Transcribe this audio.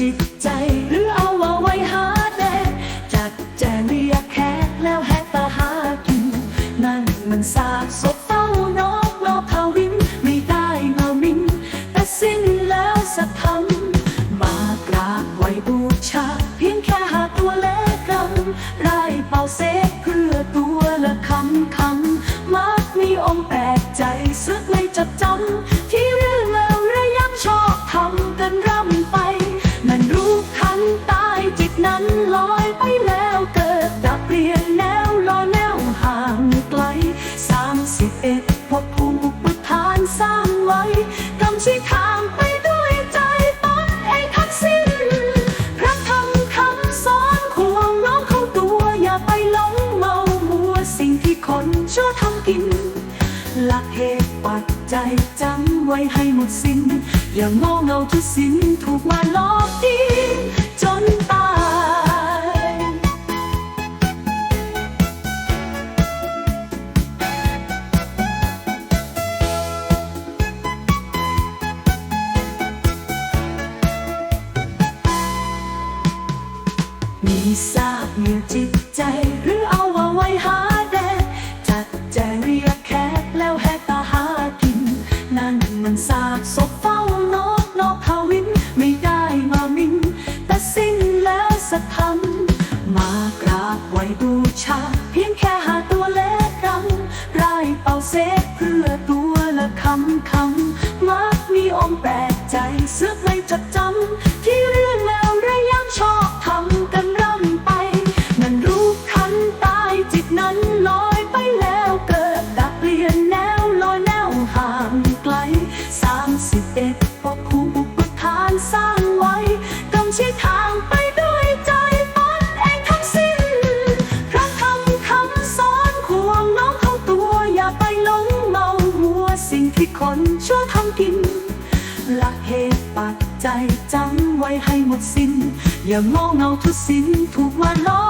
จิตใจ หรือเอาว่าไว้หาแดกจัดแจงเรียกแขกแล้วแหกตาหากิน นั่นมันสาบศพเฝ้านอกนอกทาวินไม่ได้มามินแต่สิ้นแล้วสักคำมากราบไหวบูชา เพียงแค่หาตัวเล็กกำไรเป่าเซกเพื่อตัวละคำคำมักมีองค์แปลกใจซึกไม่จดจำ นั้นลอยไปแล้วเกิดดับเปลี่ยนแนวลอยแนวห่างไกลสามสิบเอ็ดพบภูมิบุทานสร้างไว้กำชี้ทางไปด้วยใจตนเองทักสิ้นพระธรรมคำสอนควงน้องเข้าตัวอย่าไปหลงเมามัวสิ่งที่คนชั่วทำกิน หลักเหตุปัจจัยจำไว้ให้หมดสิ้น อย่างโง่เงาทุกสิ้นถูกมาลอก มีทราบอยู่จิตใจ หรือเอาว่าไว้หาแดกจัดแจงเรียกแขกแล้วแหกตาหากิน นั่นมันสา นชั่วทำกิน หลักเหตุปัจจัยจำไว้ให้หมดสิ้น อย่างโง่เงาทุกสิ้นถูกมาล้อ